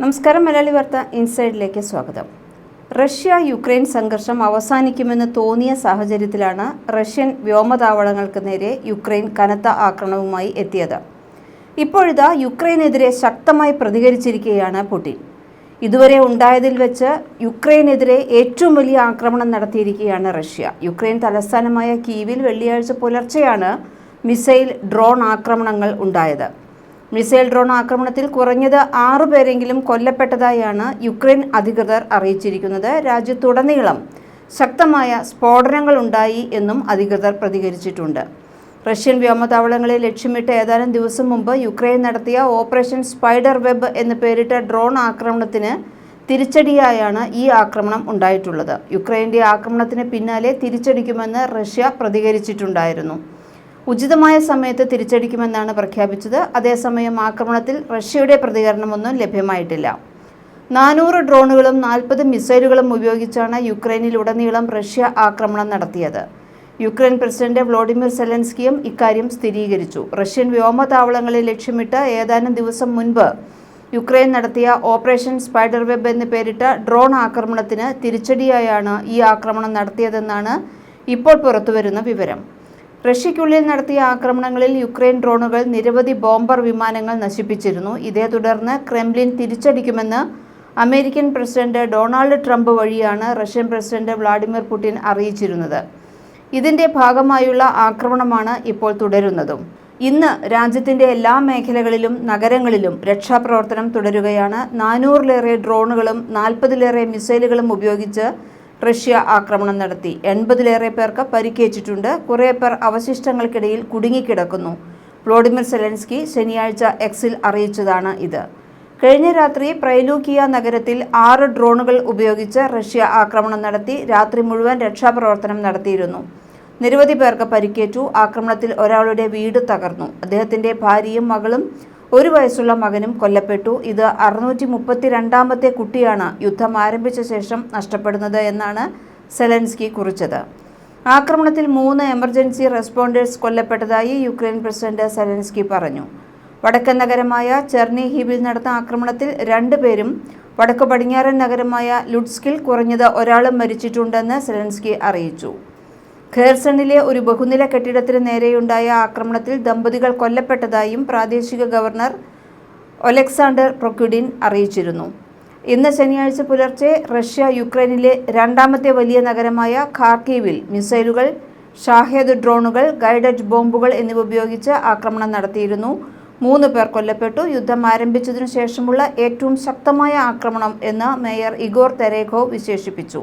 നമസ്കാരം മലയാളി വാർത്ത ഇൻസൈഡിലേക്ക് സ്വാഗതം. റഷ്യ യുക്രൈൻ സംഘർഷം അവസാനിക്കുമെന്ന് തോന്നിയ സാഹചര്യത്തിലാണ് റഷ്യൻ വ്യോമതാവളങ്ങൾക്ക് നേരെ യുക്രൈൻ കനത്ത ആക്രമണവുമായി എത്തിയത്. ഇപ്പോഴിതാ യുക്രൈനെതിരെ ശക്തമായി പ്രതികരിച്ചിരിക്കുകയാണ് പുടിൻ. ഇതുവരെ ഉണ്ടായതിൽ വെച്ച് യുക്രൈനെതിരെ ഏറ്റവും വലിയ ആക്രമണം നടത്തിയിരിക്കുകയാണ് റഷ്യ. യുക്രൈൻ തലസ്ഥാനമായ കീവിൽ വെള്ളിയാഴ്ച പുലർച്ചെയാണ് മിസൈൽ ഡ്രോൺ ആക്രമണങ്ങൾ ഉണ്ടായത്. മിസൈൽ ഡ്രോൺ ആക്രമണത്തിൽ കുറഞ്ഞത് ആറു പേരെങ്കിലും കൊല്ലപ്പെട്ടതായാണ് യുക്രൈൻ അധികൃതർ അറിയിച്ചിരിക്കുന്നത്. രാജ്യത്തുടനീളം ശക്തമായ സ്ഫോടനങ്ങൾ ഉണ്ടായി എന്നും അധികൃതർ പ്രതികരിച്ചിട്ടുണ്ട്. റഷ്യൻ വ്യോമതാവളങ്ങളെ ലക്ഷ്യമിട്ട് ഏതാനും ദിവസം മുമ്പ് യുക്രൈൻ നടത്തിയ ഓപ്പറേഷൻ സ്പൈഡർ വെബ് എന്ന് പേരിട്ട ഡ്രോൺ ആക്രമണത്തിന് തിരിച്ചടിയായാണ് ഈ ആക്രമണം ഉണ്ടായിട്ടുള്ളത്. യുക്രൈന്റെ ആക്രമണത്തിന് പിന്നാലെ തിരിച്ചടിക്കുമെന്ന് റഷ്യ പ്രതികരിച്ചിട്ടുണ്ടായിരുന്നു. ഉചിതമായ സമയത്ത് തിരിച്ചടിക്കുമെന്നാണ് പ്രഖ്യാപിച്ചത്. അതേസമയം ആക്രമണത്തിൽ റഷ്യയുടെ പ്രതികരണമൊന്നും ലഭ്യമായിട്ടില്ല. നാനൂറ് ഡ്രോണുകളും നാൽപ്പത് മിസൈലുകളും ഉപയോഗിച്ചാണ് യുക്രൈനിലുടനീളം റഷ്യ ആക്രമണം നടത്തിയത്. യുക്രൈൻ പ്രസിഡന്റ് വ്ളോഡിമിർ സെലൻസ്കിയും ഇക്കാര്യം സ്ഥിരീകരിച്ചു. റഷ്യൻ വ്യോമതാവളങ്ങളെ ലക്ഷ്യമിട്ട് ഏതാനും ദിവസം മുൻപ് യുക്രൈൻ നടത്തിയ ഓപ്പറേഷൻ സ്പൈഡർ വെബ് എന്ന് പേരിട്ട ഡ്രോൺ ആക്രമണത്തിന് തിരിച്ചടിയായാണ് ഈ ആക്രമണം നടത്തിയതെന്നാണ് ഇപ്പോൾ പുറത്തുവരുന്ന വിവരം. റഷ്യയ്ക്കുള്ളിൽ നടത്തിയ ആക്രമണങ്ങളിൽ യുക്രൈൻ ഡ്രോണുകൾ നിരവധി ബോംബർ വിമാനങ്ങൾ നശിപ്പിച്ചിരുന്നു. ഇതേ തുടർന്ന് ക്രെംലിൻ തിരിച്ചടിക്കുമെന്ന് അമേരിക്കൻ പ്രസിഡന്റ് ഡൊണാൾഡ് ട്രംപ് വഴിയാണ് റഷ്യൻ പ്രസിഡന്റ് വ്ളാഡിമിർ പുടിൻ അറിയിച്ചിരുന്നത്. ഇതിന്റെ ഭാഗമായുള്ള ആക്രമണമാണ് ഇപ്പോൾ തുടരുന്നതും. ഇന്ന് രാജ്യത്തിന്റെ എല്ലാ മേഖലകളിലും നഗരങ്ങളിലും രക്ഷാപ്രവർത്തനം തുടരുകയാണ്. നാനൂറിലേറെ ഡ്രോണുകളും നാൽപ്പതിലേറെ മിസൈലുകളും ഉപയോഗിച്ച് റഷ്യ ആക്രമണം നടത്തി. എൺപതിലേറെ പേർക്ക് പരിക്കേറ്റിട്ടുണ്ട്. കുറേ പേർ അവശിഷ്ടങ്ങൾക്കിടയിൽ കുടുങ്ങിക്കിടക്കുന്നു. വ്ളോഡിമിർ സെലൻസ്കി ശനിയാഴ്ച എക്സിൽ അറിയിച്ചതാണ് ഇത്. കഴിഞ്ഞ രാത്രി പ്രൈലൂക്കിയ നഗരത്തിൽ ആറ് ഡ്രോണുകൾ ഉപയോഗിച്ച് റഷ്യ ആക്രമണം നടത്തി രാത്രി മുഴുവൻ രക്ഷാപ്രവർത്തനം നടത്തിയിരുന്നു. നിരവധി പേർക്ക് പരിക്കേറ്റു. ആക്രമണത്തിൽ ഒരാളുടെ വീട് തകർന്നു. അദ്ദേഹത്തിന്റെ ഭാര്യയും മകളും ഒരു വയസ്സുള്ള മകനും കൊല്ലപ്പെട്ടു. ഇത് അറുന്നൂറ്റി മുപ്പത്തി രണ്ടാമത്തെ കുട്ടിയാണ് യുദ്ധം ആരംഭിച്ച ശേഷം നഷ്ടപ്പെടുന്നത് എന്നാണ് സെലൻസ്കി കുറിച്ചത്. ആക്രമണത്തിൽ മൂന്ന് എമർജൻസി റെസ്പോണ്ടേഴ്സ് കൊല്ലപ്പെട്ടതായി യുക്രൈൻ പ്രസിഡന്റ് സെലൻസ്കി പറഞ്ഞു. വടക്കൻ നഗരമായ ചെർണി ഹീബിൽ നടന്ന ആക്രമണത്തിൽ രണ്ടുപേരും വടക്കു പടിഞ്ഞാറൻ നഗരമായ ലുഡ്സ്കിൽ കുറഞ്ഞത് ഒരാളും മരിച്ചിട്ടുണ്ടെന്ന് സെലൻസ്കി അറിയിച്ചു. ഖേർസണിലെ ഒരു ബഹുനില കെട്ടിടത്തിന് നേരെയുണ്ടായ ആക്രമണത്തിൽ ദമ്പതികൾ കൊല്ലപ്പെട്ടതായും പ്രാദേശിക ഗവർണർ ഒലക്സാണ്ടർ പ്രൊക്യുഡിൻ അറിയിച്ചിരുന്നു. ഇന്ന് ശനിയാഴ്ച പുലർച്ചെ റഷ്യ യുക്രൈനിലെ രണ്ടാമത്തെ വലിയ നഗരമായ ഖാർക്കീവിൽ മിസൈലുകൾ ഷാഹേദ് ഡ്രോണുകൾ ഗൈഡഡ് ബോംബുകൾ എന്നിവ ഉപയോഗിച്ച് ആക്രമണം നടത്തിയിരുന്നു. മൂന്ന് പേർ കൊല്ലപ്പെട്ടു. യുദ്ധം ആരംഭിച്ചതിനു ശേഷമുള്ള ഏറ്റവും ശക്തമായ ആക്രമണം എന്ന് മേയർ ഇഗോർ തെരേഖോ വിശേഷിപ്പിച്ചു.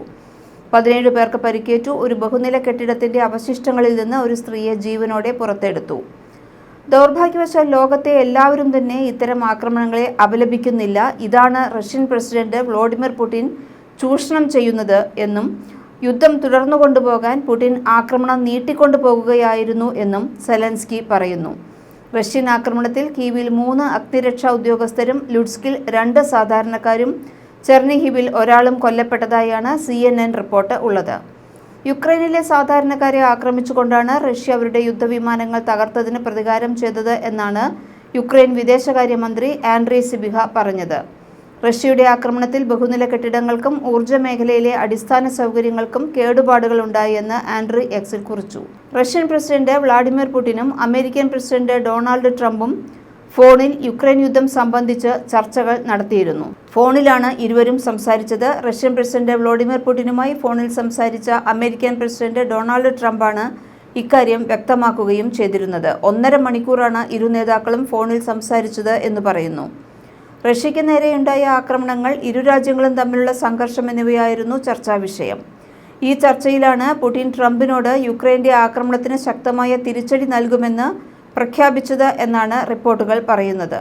പതിനേഴ് പേർക്ക് പരിക്കേറ്റു. ഒരു ബഹുനില കെട്ടിടത്തിന്റെ അവശിഷ്ടങ്ങളിൽ നിന്ന് ഒരു സ്ത്രീയെ ജീവനോടെ പുറത്തെടുത്തു. ദൗർഭാഗ്യവശാൽ ലോകത്തെ എല്ലാവരും തന്നെ ഇത്തരം ആക്രമണങ്ങളെ അപലപിക്കുന്നില്ല. ഇതാണ് റഷ്യൻ പ്രസിഡന്റ് വ്ളോഡിമിർ പുടിൻ ചൂഷണം ചെയ്യുന്നത് എന്നും യുദ്ധം തുടർന്നു കൊണ്ടുപോകാൻ പുടിൻ ആക്രമണം നീട്ടിക്കൊണ്ടുപോകുകയായിരുന്നു എന്നും സെലൻസ്കി പറയുന്നു. റഷ്യൻ ആക്രമണത്തിൽ കീവിൽ മൂന്ന് അഗ്നിരക്ഷാ ഉദ്യോഗസ്ഥരും ലുഡ്സ്കിൽ രണ്ട് സാധാരണക്കാരും ചെർണിഹിബിൽ ഒരാളും കൊല്ലപ്പെട്ടതായാണ് സി എൻ എൻ റിപ്പോർട്ട് ഉള്ളത്. യുക്രൈനിലെ സാധാരണക്കാരെ ആക്രമിച്ചുകൊണ്ടാണ് റഷ്യ അവരുടെ യുദ്ധവിമാനങ്ങൾ തകർത്തതിന് പ്രതികാരം ചെയ്തത് എന്നാണ് യുക്രൈൻ വിദേശകാര്യമന്ത്രി ആൻഡ്രി സിബിഹ പറഞ്ഞത്. റഷ്യയുടെ ആക്രമണത്തിൽ ബഹുനില കെട്ടിടങ്ങൾക്കും ഊർജ മേഖലയിലെ അടിസ്ഥാന സൗകര്യങ്ങൾക്കും കേടുപാടുകൾ ഉണ്ടായെന്ന് ആൻഡ്രി എക്സിൽ കുറിച്ചു. റഷ്യൻ പ്രസിഡന്റ് വ്ളാഡിമിർ പുടിനും അമേരിക്കൻ പ്രസിഡന്റ് ഡൊണാൾഡ് ട്രംപും ഫോണിൽ യുക്രൈൻ യുദ്ധം സംബന്ധിച്ച് ചർച്ചകൾ നടത്തിയിരുന്നു. ഫോണിലാണ് ഇരുവരും സംസാരിച്ചത്. റഷ്യൻ പ്രസിഡന്റ് വ്ളോഡിമിർ പുടിനുമായി ഫോണിൽ സംസാരിച്ച അമേരിക്കൻ പ്രസിഡന്റ് ഡൊണാൾഡ് ട്രംപാണ് ഇക്കാര്യം വ്യക്തമാക്കുകയും ചെയ്തിരുന്നത്. ഒന്നര മണിക്കൂറാണ് ഇരു നേതാക്കളും ഫോണിൽ സംസാരിച്ചത് എന്ന് പറയുന്നു. റഷ്യയ്ക്ക് നേരെയുണ്ടായ ആക്രമണങ്ങൾ ഇരു രാജ്യങ്ങളും തമ്മിലുള്ള സംഘർഷം എന്നിവയായിരുന്നു ചർച്ചാ വിഷയം. ഈ ചർച്ചയിലാണ് പുടിൻ ട്രംപിനോട് യുക്രൈന്റെ ആക്രമണത്തിന് ശക്തമായ തിരിച്ചടി നൽകുമെന്ന് പ്രഖ്യാപിച്ചത് എന്നാണ് റിപ്പോർട്ടുകൾ പറയുന്നത്.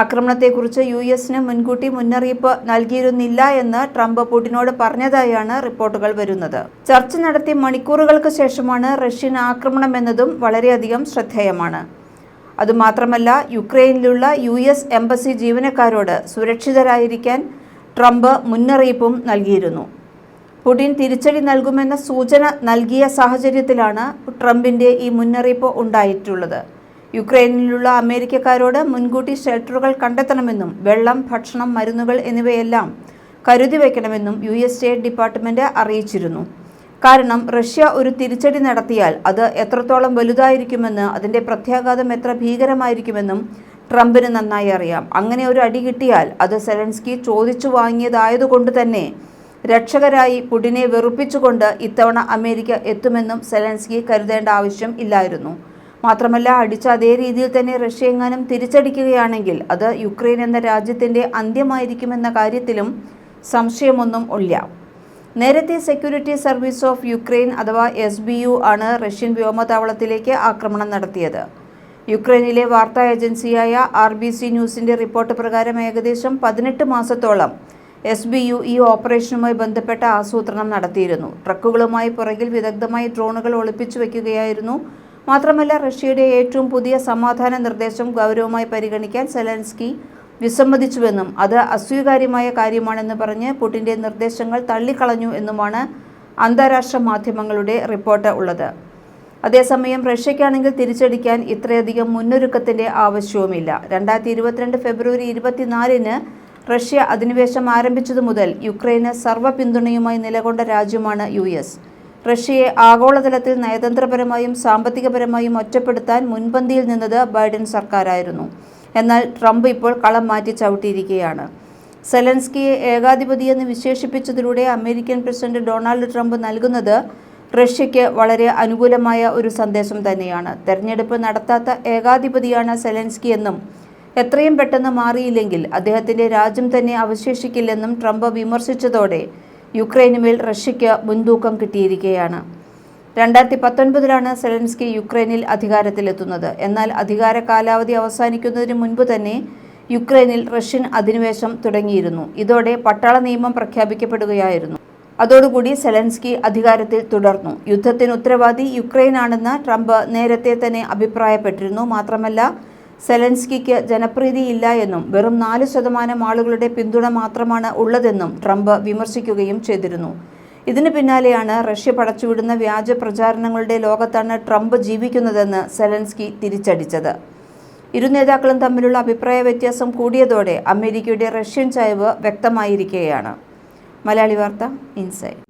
ആക്രമണത്തെക്കുറിച്ച് യു എസിന് മുൻകൂട്ടി മുന്നറിയിപ്പ് നൽകിയിരുന്നില്ല എന്ന് ട്രംപ് പുടിനോട് പറഞ്ഞതായാണ് റിപ്പോർട്ടുകൾ വരുന്നത്. ചർച്ച നടത്തി മണിക്കൂറുകൾക്ക് ശേഷമാണ് റഷ്യൻ ആക്രമണം എന്നതും വളരെയധികം ശ്രദ്ധേയമാണ്. അതുമാത്രമല്ല യുക്രൈനിലുള്ള യു എസ് എംബസി ജീവനക്കാരോട് സുരക്ഷിതരായിരിക്കാൻ ട്രംപ് മുന്നറിയിപ്പും നൽകിയിരുന്നു. പുടിൻ തിരിച്ചടി നൽകുമെന്ന സൂചന നൽകിയ സാഹചര്യത്തിലാണ് ട്രംപിന്റെ ഈ മുന്നറിയിപ്പ് ഉണ്ടായിട്ടുള്ളത്. യുക്രൈനിലുള്ള അമേരിക്കക്കാരോട് മുൻകൂട്ടി ഷെൽട്ടറുകൾ കണ്ടെത്തണമെന്നും വെള്ളം ഭക്ഷണം മരുന്നുകൾ എന്നിവയെല്ലാം കരുതി വയ്ക്കണമെന്നും യു എസ് സ്റ്റേറ്റ് ഡിപ്പാർട്ട്മെന്റ് അറിയിച്ചിരുന്നു. കാരണം റഷ്യ ഒരു തിരിച്ചടി നടത്തിയാൽ അത് എത്രത്തോളം വലുതായിരിക്കുമെന്ന് അതിന്റെ പ്രത്യാഘാതം എത്ര ഭീകരമായിരിക്കുമെന്നും ട്രംപിന് നന്നായി അറിയാം. അങ്ങനെ ഒരു അടി കിട്ടിയാൽ അത് സെലൻസ്കി ചോദിച്ചു വാങ്ങിയതായതുകൊണ്ട് തന്നെ രക്ഷകരായി പുടിനെ വെറുപ്പിച്ചുകൊണ്ട് ഇത്തവണ അമേരിക്ക എത്തുമെന്നും സെലൻസ്കി കരുതേണ്ട ആവശ്യം ഇല്ലായിരുന്നു. മാത്രമല്ല അടിച്ച അതേ രീതിയിൽ തന്നെ റഷ്യ എങ്ങാനും തിരിച്ചടിക്കുകയാണെങ്കിൽ അത് യുക്രൈൻ എന്ന രാജ്യത്തിന്റെ അന്ത്യമായിരിക്കുമെന്ന കാര്യത്തിലും സംശയമൊന്നും ഇല്ല. നേരത്തെ സെക്യൂരിറ്റി സർവീസ് ഓഫ് യുക്രൈൻ അഥവാ എസ് ബി യു ആണ് റഷ്യൻ വ്യോമതാവളത്തിലേക്ക് ആക്രമണം നടത്തിയത്. യുക്രൈനിലെ വാർത്താ ഏജൻസിയായ ആർ ബി സി ന്യൂസിന്റെ റിപ്പോർട്ട് പ്രകാരം ഏകദേശം പതിനെട്ട് മാസത്തോളം എസ് ബി യു ഈ ഓപ്പറേഷനുമായി ബന്ധപ്പെട്ട ആസൂത്രണം നടത്തിയിരുന്നു. ട്രക്കുകളുമായി പുറകിൽ വിദഗ്ധമായി ഡ്രോണുകൾ ഒളിപ്പിച്ചു വയ്ക്കുകയായിരുന്നു. മാത്രമല്ല റഷ്യയുടെ ഏറ്റവും പുതിയ സമാധാന നിർദ്ദേശം ഗൗരവമായി പരിഗണിക്കാൻ സെലൻസ്കി വിസമ്മതിച്ചുവെന്നും അത് അസ്വീകാര്യമായ കാര്യമാണെന്ന് പറഞ്ഞ് പുടിന്റെ നിർദ്ദേശങ്ങൾ തള്ളിക്കളഞ്ഞു എന്നുമാണ് അന്താരാഷ്ട്ര മാധ്യമങ്ങളുടെ റിപ്പോർട്ട് ഉള്ളത്. അതേസമയം റഷ്യക്കാണെങ്കിൽ തിരിച്ചടിക്കാൻ ഇത്രയധികം മുന്നൊരുക്കത്തിന്റെ ആവശ്യവുമില്ല. രണ്ടായിരത്തി ഇരുപത്തിരണ്ട് ഫെബ്രുവരി ഇരുപത്തിനാലിന് റഷ്യ അധിനിവേശം ആരംഭിച്ചതു മുതൽ യുക്രൈന് സർവ പിന്തുണയുമായി നിലകൊണ്ട രാജ്യമാണ് യു എസ്. റഷ്യയെ ആഗോളതലത്തിൽ നയതന്ത്രപരമായും സാമ്പത്തികപരമായും ഒറ്റപ്പെടുത്താൻ മുൻപന്തിയിൽ നിന്നത് ബൈഡൻ സർക്കാരായിരുന്നു. എന്നാൽ ട്രംപ് ഇപ്പോൾ കളം മാറ്റി ചവിട്ടിയിരിക്കുകയാണ്. സെലൻസ്കിയെ ഏകാധിപതിയെന്ന് വിശേഷിപ്പിച്ചതിലൂടെ അമേരിക്കൻ പ്രസിഡന്റ് ഡൊണാൾഡ് ട്രംപ് നൽകുന്നത് റഷ്യയ്ക്ക് വളരെ അനുകൂലമായ ഒരു സന്ദേശം തന്നെയാണ്. തെരഞ്ഞെടുപ്പ് നടത്താത്ത ഏകാധിപതിയാണ് സെലൻസ്കി എന്നും എത്രയും പെട്ടെന്ന് മാറിയില്ലെങ്കിൽ അദ്ദേഹത്തിന്റെ രാജ്യം തന്നെ അവശേഷിക്കില്ലെന്നും ട്രംപ് വിമർശിച്ചതോടെ യുക്രൈനുമേൽ റഷ്യയ്ക്ക് മുൻതൂക്കം കിട്ടിയിരിക്കുകയാണ്. രണ്ടായിരത്തി പത്തൊൻപതിലാണ് സെലൻസ്കി യുക്രൈനിൽ അധികാരത്തിലെത്തുന്നത്. എന്നാൽ അധികാര കാലാവധി അവസാനിക്കുന്നതിന് മുൻപ് തന്നെ യുക്രൈനിൽ റഷ്യൻ അധിനിവേശം തുടങ്ങിയിരുന്നു. ഇതോടെ പട്ടാള നിയമം പ്രഖ്യാപിക്കപ്പെടുകയായിരുന്നു. അതോടുകൂടി സെലൻസ്കി അധികാരത്തിൽ തുടർന്നു. യുദ്ധത്തിന് ഉത്തരവാദി യുക്രൈനാണെന്ന് ട്രംപ് നേരത്തെ തന്നെ അഭിപ്രായപ്പെട്ടിരുന്നു. മാത്രമല്ല സെലൻസ്കിക്ക് ജനപ്രീതിയില്ല എന്നും വെറും നാല് ശതമാനം ആളുകളുടെ പിന്തുണ മാത്രമാണ് ഉള്ളതെന്നും ട്രംപ് വിമർശിക്കുകയും ചെയ്തിരുന്നു. ഇതിന് പിന്നാലെയാണ് റഷ്യ പടച്ചുവിടുന്ന വ്യാജ പ്രചാരണങ്ങളുടെ ലോകത്താണ് ട്രംപ് ജീവിക്കുന്നതെന്ന് സെലൻസ്കി തിരിച്ചടിച്ചത്. ഇരു നേതാക്കളും തമ്മിലുള്ള അഭിപ്രായ വ്യത്യാസം കൂടിയതോടെ അമേരിക്കയുടെ റഷ്യൻ ചായ്വ് വ്യക്തമായിരിക്കുകയാണ്. മലയാളി വാർത്ത ഇൻസൈഡ്